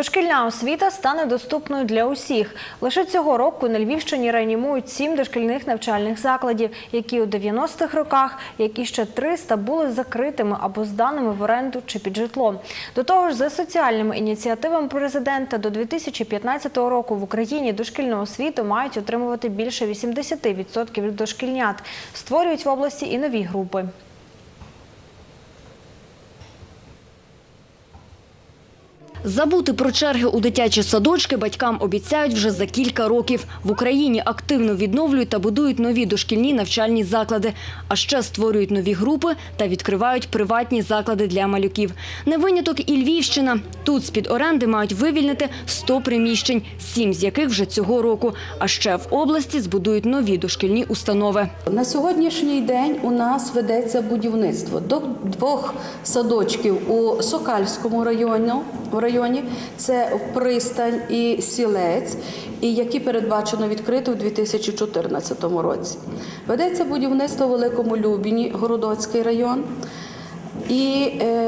Дошкільна освіта стане доступною для усіх. Лише цього року на Львівщині реанімують сім дошкільних навчальних закладів, які у 90-х роках, які ще 300 були закритими або зданими в оренду чи під житло. До того ж, за соціальними ініціативами президента до 2015 року в Україні дошкільну освіту мають отримувати більше 80% дошкільнят. Створюють в області і нові групи. Забути про черги у дитячі садочки батькам обіцяють вже за кілька років. В Україні активно відновлюють та будують нові дошкільні навчальні заклади, а ще створюють нові групи та відкривають приватні заклади для малюків. Не виняток і Львівщина. Тут з-під оренди мають вивільнити 100 приміщень, сім з яких вже цього року. А ще в області збудують нові дошкільні установи. На сьогоднішній день у нас ведеться будівництво до двох садочків у Сокальському районі, в районі це Пристань і Сілець, і які передбачено відкрити у 2014 році. Ведеться будівництво в Великому Любіні, Городоцький район, і е,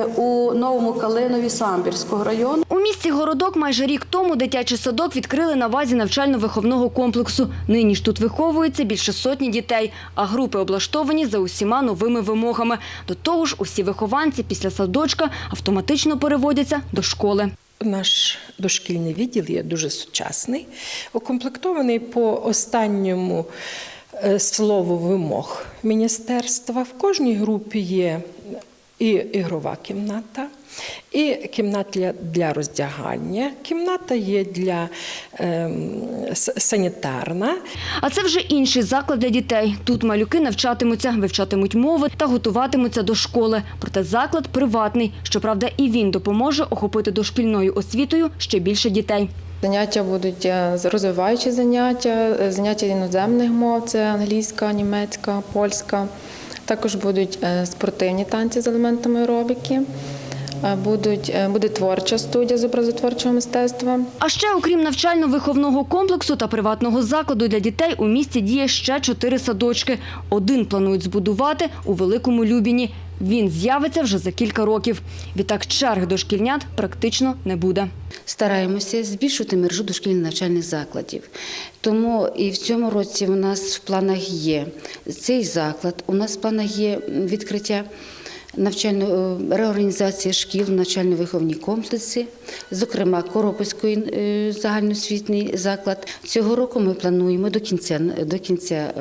у Новому Калинові Самбірського району. У місті Городок майже рік тому дитячий садок відкрили на базі навчально-виховного комплексу. Нині ж тут виховується більше сотні дітей, а групи облаштовані за усіма новими вимогами. До того ж, усі вихованці після садочка автоматично переводяться до школи. Наш дошкільний відділ є дуже сучасний, укомплектований по останньому е, слову вимог міністерства. В кожній групі є і ігрова кімната, і кімната для, для роздягання, кімната є для с- санітарна. А це вже інший заклад для дітей. Тут малюки навчатимуться, вивчатимуть мови та готуватимуться до школи. Проте заклад приватний. Щоправда, і він допоможе охопити дошкільною освітою ще більше дітей. Заняття будуть е, розвиваючі заняття, е, заняття іноземних мов це англійська, німецька, польська. Також будуть е, спортивні танці з елементами аеробіки. Е, Будуть, е, буде творча студія з образотворчого мистецтва. А ще, окрім навчально-виховного комплексу та приватного закладу для дітей, у місті діє ще чотири садочки. Один планують збудувати у Великому Любіні. Він з'явиться вже за кілька років. Відтак черг до шкільнят практично не буде. Стараємося збільшувати мережу дошкільних навчальних закладів. Тому і в цьому році у нас в планах є цей заклад, у нас в планах є відкриття навчально реорганізація шкіл, навчально-виховні комплекси, зокрема Коропольський е, загальноосвітній заклад. Цього року ми плануємо до кінця до кінця е,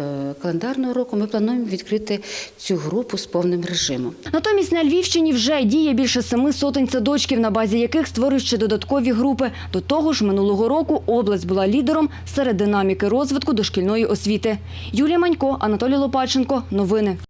календарного року. Ми плануємо відкрити цю групу з повним режимом. Натомість на Львівщині вже діє більше семи сотень садочків, на базі яких створюють ще додаткові групи. До того ж, минулого року область була лідером серед динаміки розвитку дошкільної освіти. Юлія Манько, Анатолій Лопаченко. Новини.